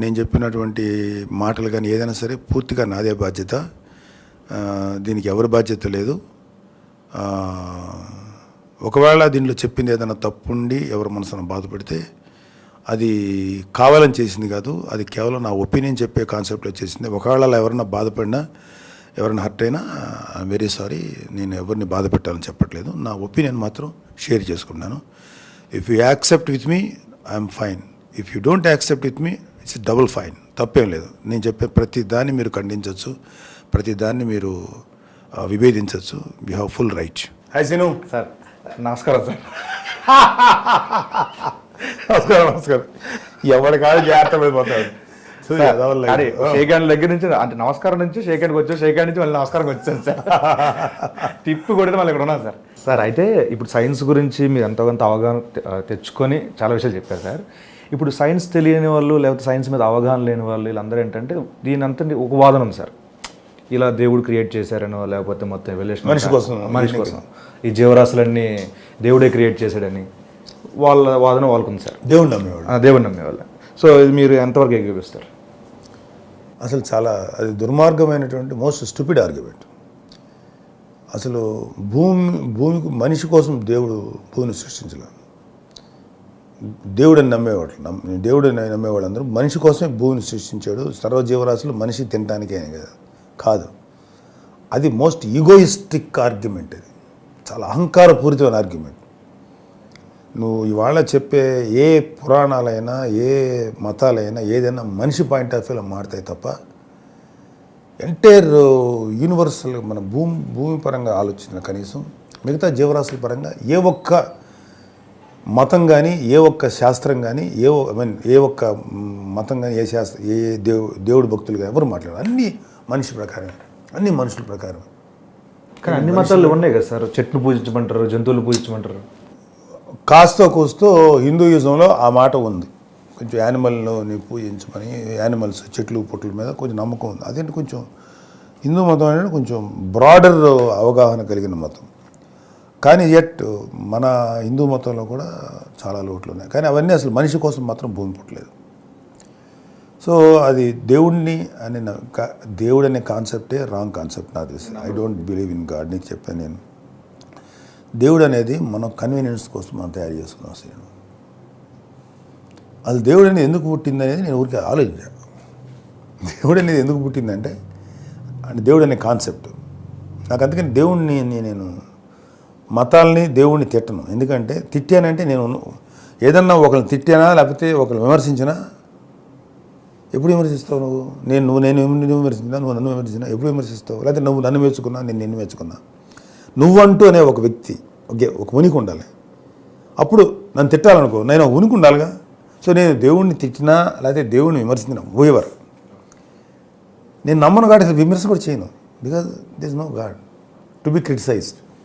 నేను చెప్పినటువంటి మాటలు కానీ ఏదైనా సరే పూర్తిగా నాదే బాధ్యత. దీనికి ఎవరి బాధ్యత లేదు. ఒకవేళ దీనిలో చెప్పింది ఏదైనా తప్పుండి ఎవరి మనసును బాధపడితే అది కావాలని చేసింది కాదు అది కేవలం నా ఒపీనియన్ చెప్పే కాన్సెప్ట్లో చేసింది. ఒకవేళ అలా ఎవరన్నా బాధపడినా ఎవరైనా హర్ట్ అయినా వెరీ సారీ నేను ఎవరిని బాధ పెట్టాలని చెప్పట్లేదు. నా ఒపీనియన్ మాత్రం షేర్ చేసుకున్నాను if you accept with me I'm fine if you don't accept with me it's double fine తప్పేం లేదు. నేను చెప్పే ప్రతి దాన్ని మీరు ఖండించవచ్చు ప్రతి దాన్ని మీరు విభేదించవచ్చు you have full right hi Sinu sir నమస్కారం సార్ నమస్కారం నమస్కారం. ఎవరి కాదు జాగ్రత్త పడిపోతాడు అదే లేదు. షేక్ హ్యాండ్ దగ్గర నుంచి అంటే నమస్కారం నుంచి షేక్ హ్యాండ్కి వచ్చాను షేక్ హ్యాండ్ నుంచి మళ్ళీ నమస్కారం వచ్చాను సార్. టిప్ కొడితే మళ్ళీ ఇక్కడ ఉన్నాను సార్. సార్ అయితే ఇప్పుడు సైన్స్ గురించి మీరు ఎంతో కొంత అవగాహన తెచ్చుకొని చాలా విషయాలు చెప్పారు సార్. ఇప్పుడు సైన్స్ తెలియని వాళ్ళు లేకపోతే సైన్స్ మీద అవగాహన లేని వాళ్ళు వీళ్ళందరూ ఏంటంటే దీని అంతా ఒక వాదన ఉంది సార్. ఇలా దేవుడు క్రియేట్ చేశారనో లేకపోతే మొత్తం ఎవల్యూషన్ మనిషి కోసం. మనిషి కోసం ఈ జీవరాశులన్నీ దేవుడే క్రియేట్ చేశాడని వాళ్ళ వాదన వాళ్ళకుంది సార్. దేవుడు నమ్మేవాడు. ఆ, దేవుడిని నమ్మేవాళ్ళ. సో ఇది మీరు ఎంతవరకు ఏకీపిస్తారు అసలు చాలా అది దుర్మార్గమైనటువంటి మోస్ట్ స్టూపిడ్ ఆర్గ్యుమెంట్. అసలు భూమి భూమికి మనిషి కోసం దేవుడు భూమిని సృష్టించలేదు. దేవుడని నమ్మేవాళ్ళు దేవుడిని నమ్మేవాళ్ళు నమ్మేవాళ్ళందరూ మనిషి కోసమే భూమిని సృష్టించాడు. సర్వజీవరాశులు మనిషి తినడానికే కదా కాదు. అది మోస్ట్ ఈగోయిస్టిక్ ఆర్గ్యుమెంట్ అది. చాలా అహంకారపూరితమైన ఆర్గ్యుమెంట్. నువ్వు ఇవాళ చెప్పే ఏ పురాణాలైనా ఏ మతాలైనా ఏదైనా మనిషి పాయింట్ ఆఫ్ వ్యూలో మారుతాయి తప్ప ఎంటైర్ యూనివర్సల్ మన భూమి భూమి పరంగా ఆలోచించిన కనీసం మిగతా జీవరాశుల పరంగా ఏ ఒక్క మతం కానీ ఏ ఒక్క శాస్త్రం కానీ ఏ ఐ మీన్ ఏ ఒక్క మతం కానీ ఏ శాస్త్ర ఏ దేవు దేవుడి భక్తులు కానీ ఎవరు మాట్లాడారు. అన్నీ మనిషి ప్రకారం అన్ని మనుషుల ప్రకారం కానీ అన్ని మతాలు ఉన్నాయి కదా సార్. చెట్లు పూజించమంటారు జంతువులు పూజించమంటారు. కాస్తో కూస్తో హిందూయిజంలో ఆ మాట ఉంది. కొంచెం యానిమల్ని పూజించమని యానిమల్స్ చెట్లు పుట్ల మీద కొంచెం నమ్మకం ఉంది. అదేంటి కొంచెం హిందూ మతం అనేది కొంచెం బ్రాడర్ అవగాహన కలిగిన మతం. కానీ ఎట్ మన హిందూ మతంలో కూడా చాలా లోట్లు ఉన్నాయి. కానీ అవన్నీ అసలు మనిషి కోసం మాత్రం భూమి పుట్టలేదు. సో అది దేవుడిని అని నా- కా- దేవుడు అనే కాన్సెప్టే రాంగ్ కాన్సెప్ట్ నాకు తెలిసి. I don't believe in God నీకు చెప్పాను నేను. దేవుడు అనేది మనం కన్వీనియన్స్ కోసం మనం తయారు చేసుకున్నాం అసలు అది దేవుడు అనేది ఎందుకు పుట్టింది అనేది నేను ఊరికే ఆలోచించాను దేవుడు అనేది ఎందుకు పుట్టిందంటే అంటే దేవుడు అనే కాన్సెప్ట్ నాకు అందుకని దేవుణ్ణి నేను మతాల్ని దేవుణ్ణి తిట్టను. ఎందుకంటే తిట్టానంటే నేను ఏదన్నా ఒకరిని తిట్టానా లేకపోతే ఒకరిని విమర్శించినా? ఎప్పుడు విమర్శిస్తావు నువ్వు? నేను నువ్వు నేను నిన్ను విమర్శించినా నువ్వు నన్ను విమర్శించినా? ఎప్పుడు విమర్శిస్తావు? లేకపోతే నువ్వు నన్ను మెచ్చుకున్నా నేను నిన్ను మెచ్చుకున్నా? నువ్వంటూ అనే ఒక వ్యక్తి ఓకే ఒక ఉనికి ఉండాలి. అప్పుడు నన్ను తిట్టాలనుకో నేను ఉనికి ఉండాలిగా? సో నేను దేవుణ్ణి తిట్టినా లేకపోతే దేవుణ్ణి విమర్శించినా ఓవర్ నేను నమ్మను కాబట్టి అసలు విమర్శ కూడా చేయను. Because this no God to be criticised